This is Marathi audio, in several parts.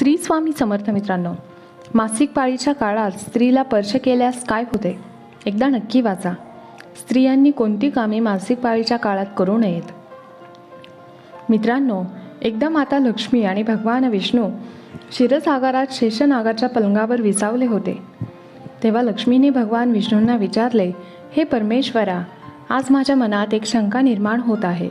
श्री स्वामी समर्थ मित्रांनो मासिक पाळीच्या काळात स्त्रीला स्पर्श केल्यास काय होते? एकदा नक्की वाचा. स्त्रियांनी कोणती कामे मासिक पाळीच्या काळात करू नयेत? मित्रांनो एकदा माता लक्ष्मी आणि भगवान विष्णू क्षीरसागरात शेषनागाच्या पलंगावर विसावले होते. तेव्हा लक्ष्मीने भगवान विष्णूंना विचारले हे परमेश्वरा आज माझ्या मनात एक शंका निर्माण होत आहे.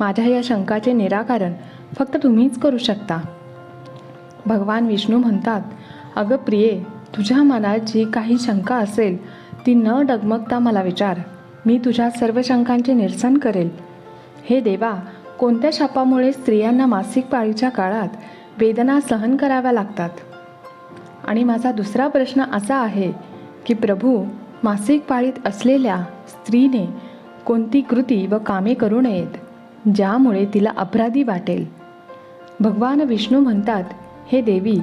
माझ्या या शंकाचे निराकरण फक्त तुम्हीच करू शकता. भगवान विष्णू म्हणतात अगं प्रिये तुझ्या मनात जी काही शंका असेल ती न डगमगता मला विचार. मी तुझ्या सर्व शंकांचे निरसन करेल. हे देवा कोणत्या शापामुळे स्त्रियांना मासिक पाळीच्या काळात वेदना सहन कराव्या लागतात? आणि माझा दुसरा प्रश्न असा आहे की प्रभू मासिक पाळीत असलेल्या स्त्रीने कोणती कृती व कामे करू नयेत ज्यामुळे तिला अपराधी वाटेल? भगवान विष्णू म्हणतात हे देवी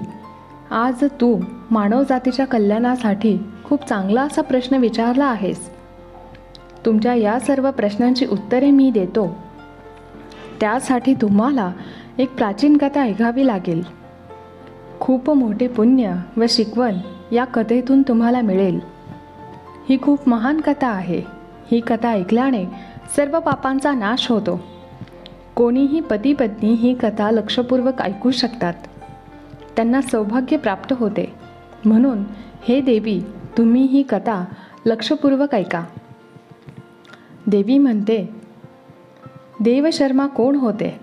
आज तू मानवजातीच्या कल्याणासाठी खूप चांगला असा प्रश्न विचारला आहेस. तुमच्या या सर्व प्रश्नांची उत्तरे मी देतो. त्यासाठी तुम्हाला एक प्राचीन कथा ऐकावी लागेल. खूप मोठे पुण्य व शिकवण या कथेतून तुम्हाला मिळेल. ही खूप महान कथा आहे. ही कथा ऐकल्याने सर्व पापांचा नाश होतो. कोणीही पती पत्नी ही कथा लक्षपूर्वक ऐकू शकतात. त्यांना सौभाग्य प्राप्त होते. म्हणून हे देवी तुम्ही ही कथा लक्षपूर्वक ऐका. देवी म्हणते देवशर्मा कोण होते?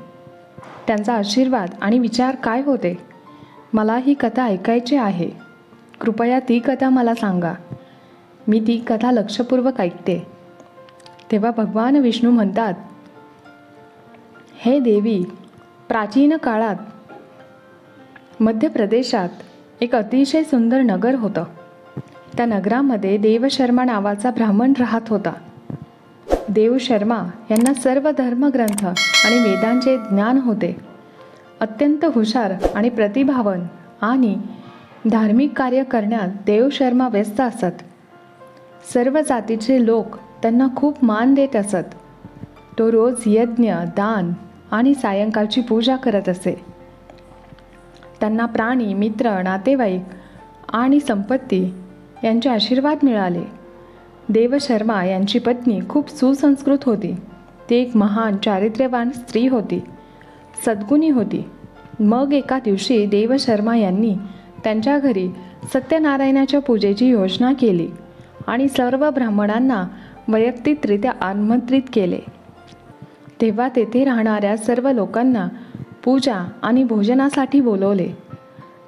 त्यांचा आशीर्वाद आणि विचार काय होते? मला ही कथा ऐकायची आहे. कृपया ती कथा मला सांगा. मी ती कथा लक्षपूर्वक ऐकते. तेव्हा भगवान विष्णू म्हणतात हे देवी प्राचीन काळात मध्य प्रदेशात एक अतिशय सुंदर नगर होतं. त्या नगरामध्ये देवशर्मा नावाचा ब्राह्मण राहत होता. देवशर्मा यांना सर्व धर्मग्रंथ आणि वेदांचे ज्ञान होते. अत्यंत हुशार आणि प्रतिभावन आणि धार्मिक कार्य करण्यात देवशर्मा व्यस्त असत. सर्व जातीचे लोक त्यांना खूप मान देत असत. तो रोज यज्ञ दान आणि सायंकाळची पूजा करत असे. त्यांना प्राणी मित्र नातेवाईक आणि संपत्ती यांचे आशीर्वाद मिळाले. देवशर्मा यांची पत्नी खूप सुसंस्कृत होती. ती एक महान चारित्र्यवान स्त्री होती. सद्गुणी होती. मग एका दिवशी देवशर्मा यांनी त्यांच्या घरी सत्यनारायणाच्या पूजेची योजना केली आणि सर्व ब्राह्मणांना वैयक्तिकरित्या आमंत्रित केले. तेव्हा तेथे राहणाऱ्या सर्व लोकांना पूजा आणि भोजनासाठी बोलवले.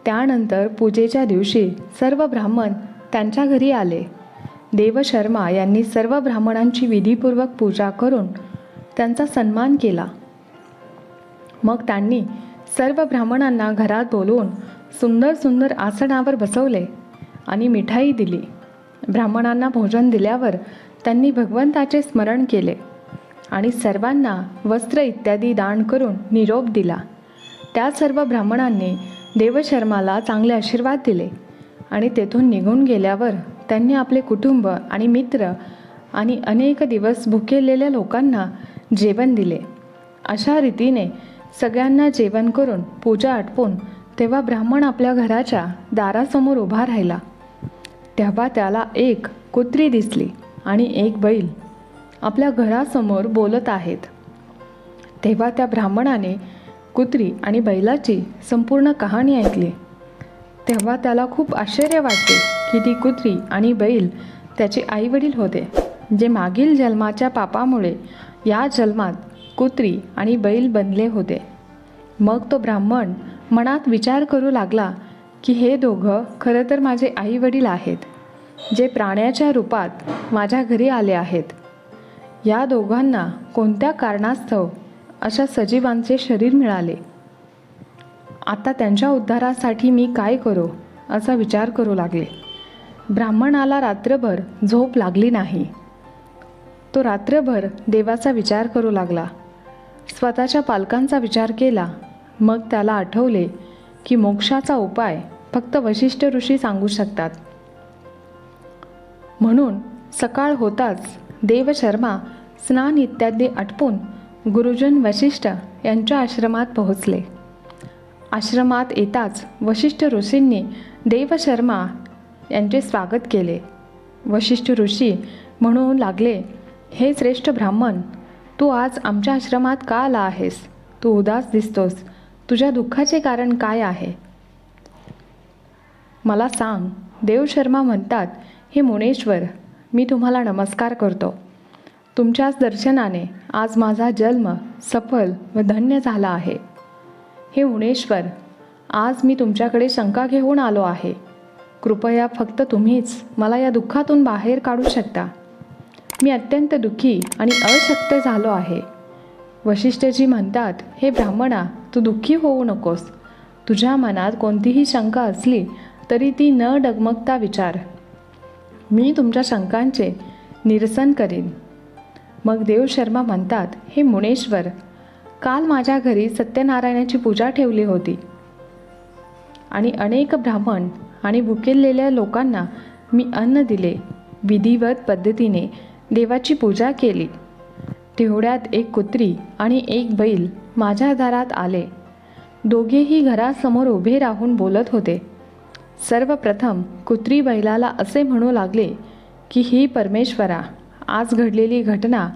त्यानंतर पूजेच्या दिवशी सर्व ब्राह्मण त्यांच्या घरी आले. देवशर्मा यांनी सर्व ब्राह्मणांची विधीपूर्वक पूजा करून त्यांचा सन्मान केला. मग त्यांनी सर्व ब्राह्मणांना घरात बोलवून सुंदर सुंदर आसनावर बसवले आणि मिठाई दिली. ब्राह्मणांना भोजन दिल्यावर त्यांनी भगवंताचे स्मरण केले. आणि सर्वांना वस्त्र इत्यादी दान करून निरोप दिला. त्या सर्व ब्राह्मणांनी देवशर्माला चांगले आशीर्वाद दिले आणि तेथून निघून गेल्यावर त्यांनी आपले कुटुंब आणि मित्र आणि अनेक दिवस भुकेलेल्या लोकांना जेवण दिले. अशा रीतीने सगळ्यांना जेवण करून पूजा आटपून तेव्हा ब्राह्मण आपल्या घराच्या दारासमोर उभा राहिला. तेव्हा त्याला एक कुत्री दिसली आणि एक बैल आपल्या घरासमोर बोलत आहेत. तेव्हा त्या ब्राह्मणाने कुत्री आणि बैलाची संपूर्ण कहाणी ऐकली. तेव्हा त्याला खूप आश्चर्य वाटते की ती कुत्री आणि बैल त्याचे आईवडील होते जे मागील जन्माच्या पापामुळे या जन्मात कुत्री आणि बैल बनले होते. मग तो ब्राह्मण मनात विचार करू लागला की हे दोघं खरं तर माझे आईवडील आहेत जे प्राण्याच्या रूपात माझ्या घरी आले आहेत. या दोघांना कोणत्या कारणास्तव अशा सजीवांचे शरीर मिळाले? आता त्यांच्या उद्धारासाठी मी काय करू असा विचार करू लागले. ब्राह्मणाला रात्रभर झोप लागली नाही. तो रात्रभर देवाचा विचार करू लागला. स्वतःच्या पालकांचा विचार केला. मग त्याला आठवले की मोक्षाचा उपाय फक्त वशिष्ठ ऋषी सांगू शकतात. म्हणून सकाळ होताच देवशर्मा स्नान इत्यादी आटपून गुरुजन वशिष्ठ यांच्या आश्रमात पोहोचले. आश्रमात येताच वशिष्ठ ऋषींनी देवशर्मा यांचे स्वागत केले. वशिष्ठ ऋषी म्हणू लागले हे श्रेष्ठ ब्राह्मण तू आज आमच्या आश्रमात का आला आहेस? तू उदास दिसतोस. तुझ्या दुःखाचे कारण काय आहे? मला सांग. देवशर्मा म्हणतात हे मुनेश्वर मी तुम्हाला नमस्कार करतो. तुमच्याच दर्शनाने आज माझा जन्म सफल व धन्य झाला आहे. हे उणेश्वर आज मी तुमच्याकडे शंका घेऊन आलो आहे. कृपया फक्त तुम्हीच मला या दुःखातून बाहेर काढू शकता. मी अत्यंत दुःखी आणि अशक्त झालो आहे. वशिष्ठजी म्हणतात हे ब्राह्मणा तू दुःखी होऊ नकोस. तुझ्या मनात कोणतीही शंका असली तरी ती न डगमगता विचार. मी तुमच्या शंकांचे निरसन करीन. मग देव शर्मा म्हणतात हे मुनेश्वर काल माझ्या घरी सत्यनारायणाची पूजा ठेवली होती. आणि अनेक ब्राह्मण आणि भुकेलेल्या लोकांना मी अन्न दिले विधिवत पद्धतीने देवाची पूजा केली. तेवढ्यात एक कुत्री आणि एक बैल माझ्या दारात आले. दोघेही घरासमोर उभे राहून बोलत होते. सर्वप्रथम कुत्री बैलाला असे म्हणू लागले की ही परमेश्वरा आज घडलेली घटना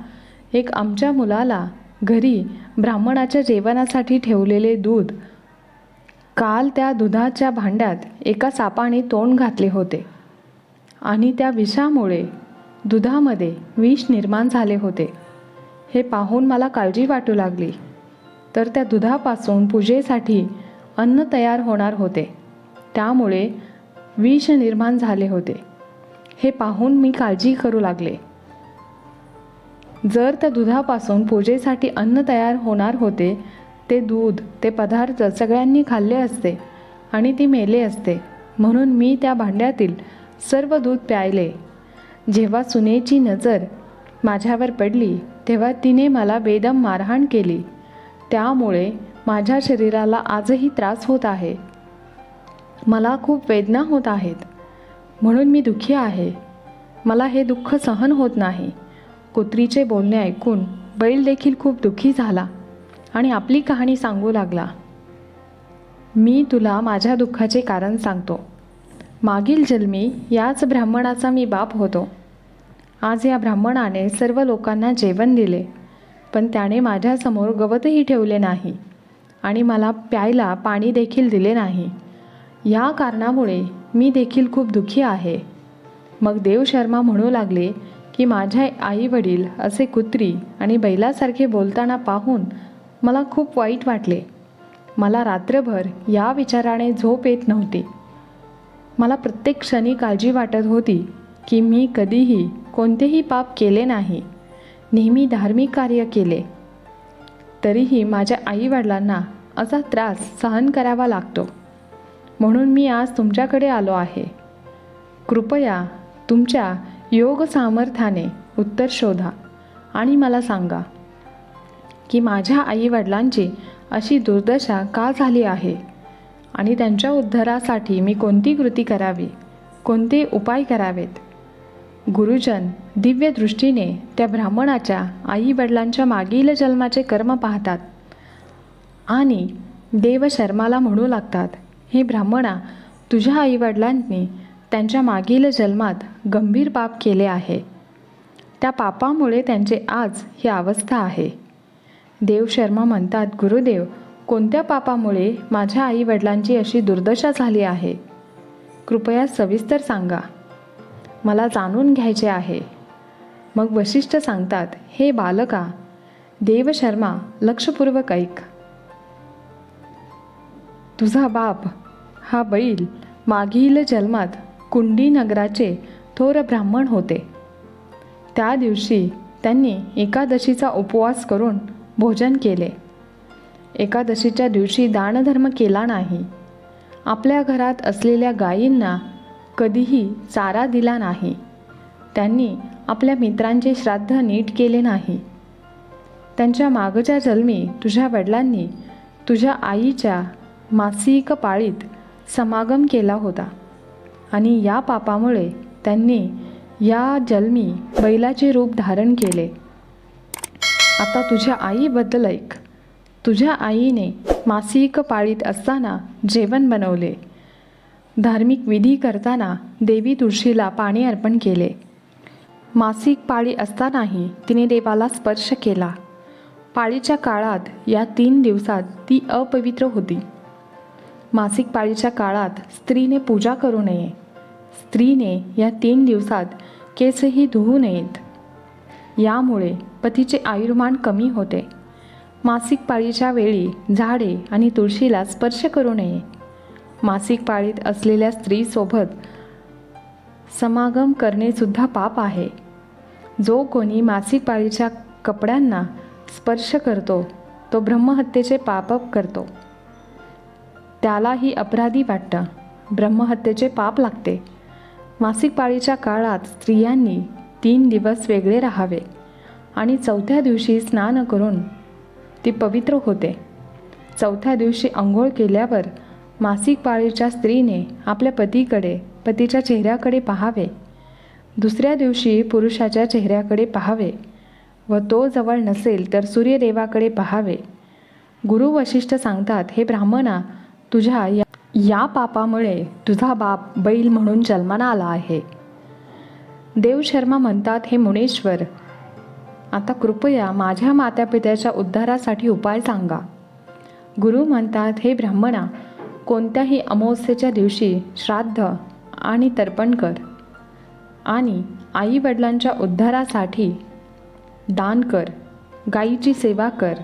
एक आमच्या मुलाला घरी ब्राह्मणाच्या जेवणासाठी ठेवलेले दूध. काल त्या दुधाच्या भांड्यात एका सापाने तोंड घातले होते आणि त्या विषामुळे दुधामध्ये विष निर्माण झाले होते. हे पाहून मला काळजी वाटू लागली. तर त्या दुधापासून पूजेसाठी अन्न तयार होणार होते. त्यामुळे विष निर्माण झाले होते. हे पाहून मी काळजी करू लागले. जर त्या दुधापासून पूजेसाठी अन्न तयार होणार होते ते दूध ते पदार्थ सगळ्यांनी खाल्ले असते आणि ती मेले असते म्हणून मी त्या भांड्यातील सर्व दूध प्यायले. जेव्हा सुनेची नजर माझ्यावर पडली तेव्हा तिने मला बेदम मारहाण केली. त्यामुळे माझ्या शरीराला आजही त्रास होत आहे. मला खूप वेदना होत आहेत. म्हणून मी दुःखी आहे. मला हे दुःख सहन होत नाही. कुत्रीचे बोलणे ऐकून बैल देखील खूप दुःखी झाला आणि आपली कहाणी सांगू लागला. मी तुला माझ्या दुःखाचे कारण सांगतो. मागील जन्मी याच ब्राह्मणाचा मी बाप होतो. आज या ब्राह्मणाने सर्व लोकांना जेवण दिले पण त्याने माझ्यासमोर गवतही ठेवले नाही आणि मला प्यायला पाणी देखील दिले नाही. या कारणामुळे मी देखील खूप दुःखी आहे. मग देव शर्मा म्हणू लागले की माझ्या आई वडील असे कुत्री आणि बैलासारखे बोलताना पाहून मला खूप वाईट वाटले. मला रात्रभर या विचाराने झोप येत नव्हती. मला प्रत्येक क्षणी काळजी वाटत होती की मी कधीही कोणतेही पाप केले नाही. नेहमी धार्मिक कार्य केले. तरीही माझ्या आईवडिलांना असा त्रास सहन करावा लागतो. म्हणून मी आज तुमच्याकडे आलो आहे. कृपया तुमच्या योग सामर्थ्याने उत्तर शोधा आणि मला सांगा की माझ्या आईवडिलांची अशी दुर्दशा का झाली आहे आणि त्यांच्या उद्धारासाठी मी कोणती कृती करावी कोणते उपाय करावेत? गुरुजन दिव्य दृष्टीने त्या ब्राह्मणाच्या आईवडिलांच्या मागील जन्माचे कर्म पाहतात आणि देव शर्माला म्हणू लागतात हे ब्राह्मणा तुझ्या आईवडिलांनी त्यांच्या मागील जन्मात गंभीर पाप केले आहे. त्या पापामुळे त्यांचे आज ही अवस्था आहे. देव शर्मा म्हणतात गुरुदेव कोणत्या पापामुळे माझ्या आईवडिलांची अशी दुर्दशा झाली आहे? कृपया सविस्तर सांगा. मला जाणून घ्यायचे आहे. मग वशिष्ठ सांगतात हे बालका देव शर्मा लक्षपूर्वक ऐक. तुझा बाप हा बैल मागील जन्मात कुंडी नगराचे थोर ब्राह्मण होते. त्या दिवशी त्यांनी एकादशीचा उपवास करून भोजन केले. एकादशीच्या दिवशी दानधर्म केला नाही. आपल्या घरात असलेल्या गायींना कधीही चारा दिला नाही. त्यांनी आपल्या मित्रांचे श्राद्ध नीट केले नाही. त्यांच्या मागच्या जन्मी तुझ्या वडिलांनी तुझ्या आईच्या मासिक पाळीत समागम केला होता. आणि या पापामुळे त्यांनी या जन्मी बैलाचे रूप धारण केले. आता तुझ्या आईबद्दल ऐक. तुझ्या आईने मासिक पाळीत असताना जेवण बनवले. धार्मिक विधी करताना देवी तुळशीला पाणी अर्पण केले. मासिक पाळी असतानाही तिने देवाला स्पर्श केला. पाळीच्या काळात या तीन दिवसात ती अपवित्र होती. मासिक पाळीच्या काळात स्त्रीने पूजा करू नये. स्त्रीने या तीन दिवसात केसही धुवू नयेत. यामुळे पतीचे आयुर्मान कमी होते. मासिक पाळीच्या वेळी झाडे आणि तुळशीला स्पर्श करू नये. मासिक पाळीत असलेल्या स्त्रीसोबत समागम करणेसुद्धा पाप आहे. जो कोणी मासिक पाळीच्या कपड्यांना स्पर्श करतो तो ब्रह्महत्येचे पाप करतो. त्यालाही अपराधी वाटतं. ब्रह्महत्येचे पाप लागते. मासिक पाळीच्या काळात स्त्रियांनी तीन दिवस वेगळे राहावे आणि चौथ्या दिवशी स्नान करून ती पवित्र होते. चौथ्या दिवशी आंघोळ केल्यावर मासिक पाळीच्या स्त्रीने आपल्या पतीकडे पतीच्या चेहऱ्याकडे पाहावे. दुसऱ्या दिवशी पुरुषाच्या चेहऱ्याकडे पाहावे व तो जवळ नसेल तर सूर्यदेवाकडे पाहावे. गुरु वशिष्ठ सांगतात हे ब्राह्मणा तुझ्या या या पापामुळे तुझा बाप बैल म्हणून जन्माला आला आहे. देव शर्मा म्हणतात हे मुनेश्वर आता कृपया माझ्या मातापित्याच्या उद्धारासाठी उपाय सांगा. गुरु म्हणतात हे ब्राह्मणा कोणत्याही अमावस्येच्या दिवशी श्राद्ध आणि तर्पण कर आणि आई वडिलांच्या उद्धारासाठी दान कर. गाईची सेवा कर.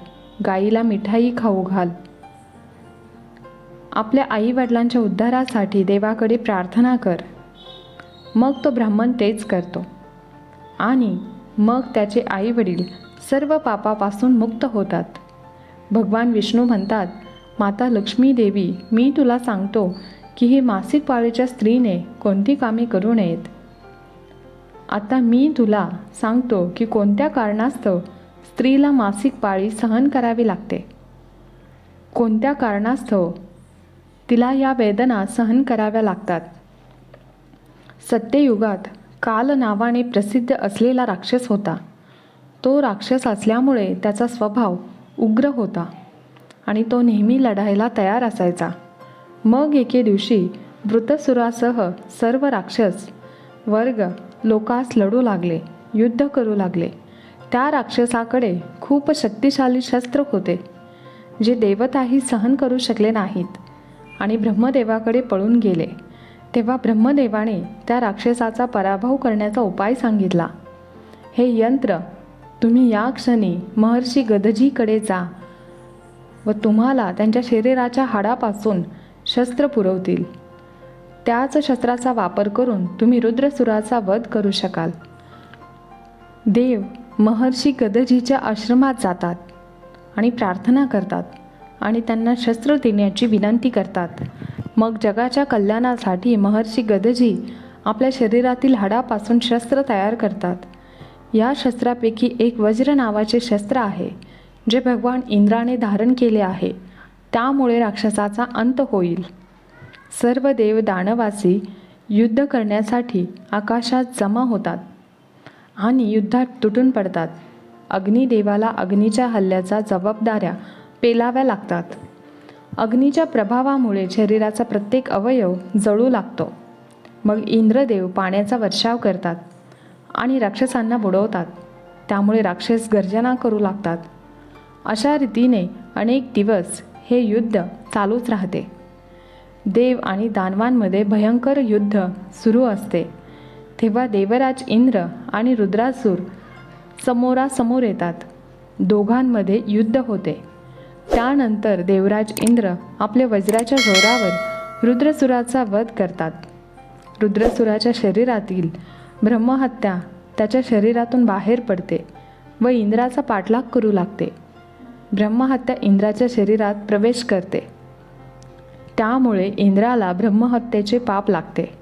गाईला मिठाई खाऊ घाल. आपल्या आईवडिलांच्या उद्धारासाठी देवाकडे प्रार्थना कर. मग तो ब्राह्मण तेच करतो. आणि मग त्याचे आईवडील सर्व पापापासून मुक्त होतात. भगवान विष्णू म्हणतात माता लक्ष्मी देवी मी तुला सांगतो की ही मासिक पाळीच्या स्त्रीने कोणती कामे करू नयेत. आता मी तुला सांगतो की कोणत्या कारणास्तव स्त्रीला मासिक पाळी सहन करावी लागते. कोणत्या कारणास्तव तिला या वेदना सहन कराव्या लागतात. सत्ययुगात काल नावाने प्रसिद्ध असलेला राक्षस होता. तो राक्षस असल्यामुळे त्याचा स्वभाव उग्र होता आणि तो नेहमी लढायला तयार असायचा. मग एके दिवशी वृतसुरासह सर्व राक्षस वर्ग लोकास लढू लागले युद्ध करू लागले. त्या राक्षसाकडे खूप शक्तिशाली शस्त्र होते जे देवताही सहन करू शकले नाहीत. आणि ब्रह्मदेवाकडे पळून गेले. तेव्हा ब्रह्मदेवाने त्या राक्षसाचा पराभव करण्याचा उपाय सांगितला. हे यंत्र तुम्ही या क्षणी महर्षी गदजीकडे जा व तुम्हाला त्यांच्या शरीराच्या हाडापासून शस्त्र पुरवतील. त्याच शस्त्राचा वापर करून तुम्ही रुद्रसुराचा वध करू शकाल. देव महर्षी गदजीच्या आश्रमात जातात आणि प्रार्थना करतात. आणि त्यांना शस्त्र देण्याची विनंती करतात. मग जगाच्या कल्याणासाठी महर्षी गदजी आपल्या शरीरातील हाडापासून शस्त्र तयार करतात. या शस्त्रापैकी एक वज्र नावाचे शस्त्र आहे जे भगवान इंद्राने धारण केले आहे. त्यामुळे राक्षसाचा अंत होईल. सर्व देव दानवासी युद्ध करण्यासाठी आकाशात जमा होतात आणि युद्धात तुटून पडतात. अग्निदेवाला अग्नीच्या हल्ल्याचा जबाबदाऱ्या पेलाव्या लागतात. अग्नीच्या प्रभावामुळे शरीराचा प्रत्येक अवयव जळू लागतो. मग इंद्रदेव पाण्याचा वर्षाव करतात आणि राक्षसांना बुडवतात. त्यामुळे राक्षस गर्जना करू लागतात. अशा रीतीने अनेक दिवस हे युद्ध चालूच राहते. देव आणि दानवांमध्ये भयंकर युद्ध सुरू असते. तेव्हा देवराज इंद्र आणि रुद्रासूर समोरासमोर येतात. दोघांमध्ये युद्ध होते. त्यानंतर देवराज इंद्र आपल्या वज्राच्या जोरावर रुद्रसुराचा वध करतात. रुद्रसुराच्या शरीरातील ब्रह्महत्या त्याच्या शरीरातून बाहेर पडते व इंद्राचा पाठलाग करू लागते. ब्रह्महत्या इंद्राच्या शरीरात प्रवेश करते. त्यामुळे इंद्राला ब्रह्महत्येचे पाप लागते.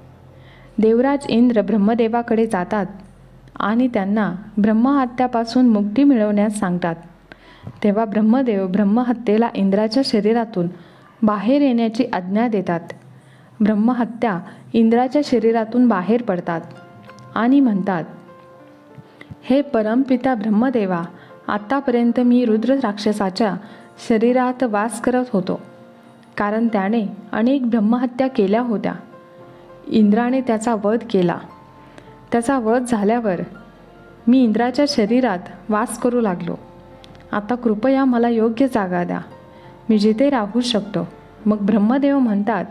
देवराज इंद्र ब्रह्मदेवाकडे जातात आणि त्यांना ब्रह्महत्यापासून मुक्ती मिळवण्यास सांगतात. तेव्हा ब्रह्मदेव ब्रह्महत्येला इंद्राच्या शरीरातून बाहेर येण्याची आज्ञा देतात. ब्रह्महत्या इंद्राच्या शरीरातून बाहेर पडतात आणि म्हणतात हे परमपिता ब्रह्मदेवा आत्तापर्यंत मी रुद्र राक्षसाच्या शरीरात वास करत होतो. कारण त्याने अनेक ब्रह्महत्या केल्या होत्या. इंद्राने त्याचा वध केला. त्याचा वध झाल्यावर मी इंद्राच्या शरीरात वास करू लागलो. आता कृपया मला योग्य जागा द्या. मी जिथे राहू शकतो. मग ब्रह्मदेव म्हणतात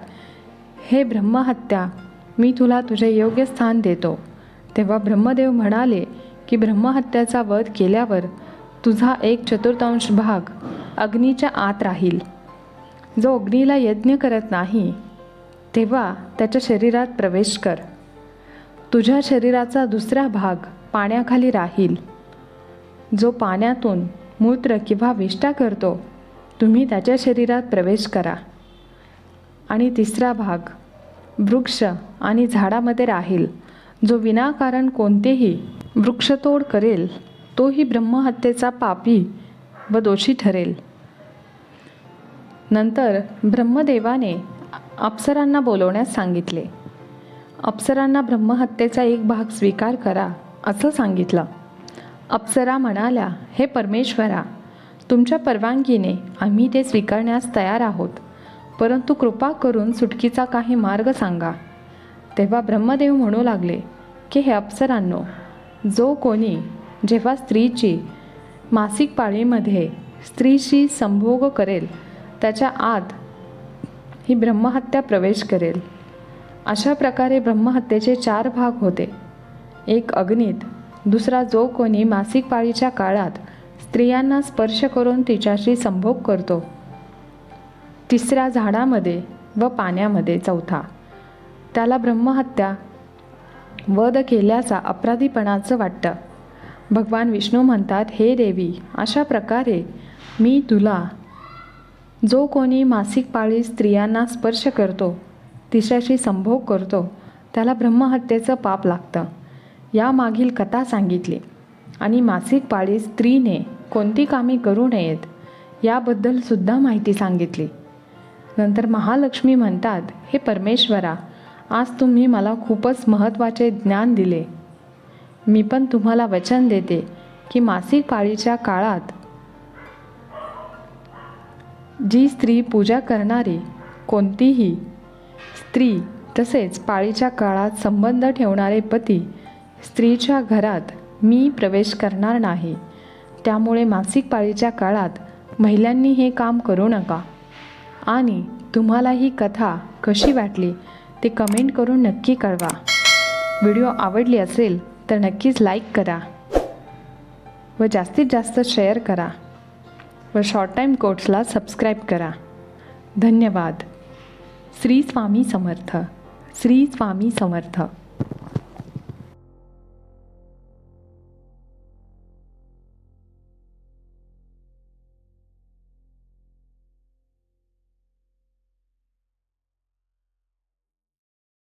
हे ब्रह्महत्या मी तुला तुझे योग्य स्थान देतो. तेव्हा ब्रह्मदेव म्हणाले की ब्रह्महत्याचा वध केल्यावर तुझा एक चतुर्थांश भाग अग्नीच्या आत राहील. जो अग्नीला यज्ञ करत नाही तेव्हा त्याच्या शरीरात प्रवेश कर. तुझ्या शरीराचा दुसरा भाग पाण्याखाली राहील. जो पाण्यातून मूत्र किंवा विष्ठा करतो तुम्ही त्याच्या शरीरात प्रवेश करा. आणि तिसरा भाग वृक्ष आणि झाडामध्ये राहील. जो विनाकारण कोणतेही वृक्षतोड करेल तोही ब्रह्महत्येचा पापी व दोषी ठरेल. नंतर ब्रह्मदेवाने अप्सरांना बोलवण्यास सांगितले. अप्सरांना ब्रह्महत्येचा एक भाग स्वीकार करा असं सांगितलं. अप्सरा म्हणाल्या हे परमेश्वरा तुमच्या परवानगीने आम्ही ते स्वीकारण्यास तयार आहोत. परंतु कृपा करून सुटकीचा काही मार्ग सांगा. तेव्हा ब्रह्मदेव म्हणू लागले की हे अप्सरांनो जो कोणी जेव्हा स्त्रीची मासिक पाळीमध्ये स्त्रीशी संभोग करेल त्याच्या आत ही ब्रह्महत्या प्रवेश करेल. अशा प्रकारे ब्रह्महत्येचे चार भाग होते. एक अग्नीत दुसरा जो कोणी मासिक पाळीच्या काळात स्त्रियांना स्पर्श करून तिच्याशी संभोग करतो. तिसऱ्या झाडामध्ये व पाण्यामध्ये चौथा. त्याला ब्रह्महत्या वध केल्याचा अपराधीपणाचं वाटतं. भगवान विष्णू म्हणतात हे देवी अशा प्रकारे मी तुला जो कोणी मासिक पाळी स्त्रियांना स्पर्श करतो तिच्याशी संभोग करतो त्याला ब्रह्महत्येचं पाप लागतं. यामागील कथा सांगितली. आणि मासिक पाळी स्त्रीने कोणती कामे करू नयेत याबद्दल सुद्धा माहिती सांगितली. नंतर महालक्ष्मी म्हणतात हे परमेश्वरा आज तुम्ही मला खूपच महत्त्वाचे ज्ञान दिले. मी पण तुम्हाला वचन देते की मासिक पाळीच्या काळात जी स्त्री पूजा करणारी कोणतीही स्त्री तसेच पाळीच्या काळात संबंध ठेवणारे पती स्त्रीच्या घरात मी प्रवेश करणार नाही. त्यामुळे मासिक पाळीच्या काळात महिलांनी हे काम करू नका. आणि तुम्हाला ही कथा कशी वाटली ते कमेंट करून नक्की कळवा. व्हिडिओ आवडली असेल तर नक्कीच लाईक करा व जास्तीत जास्त शेअर करा व शॉर्ट टाईम कोट्सला सबस्क्राईब करा. धन्यवाद. श्री स्वामी समर्थ. श्री स्वामी समर्थ.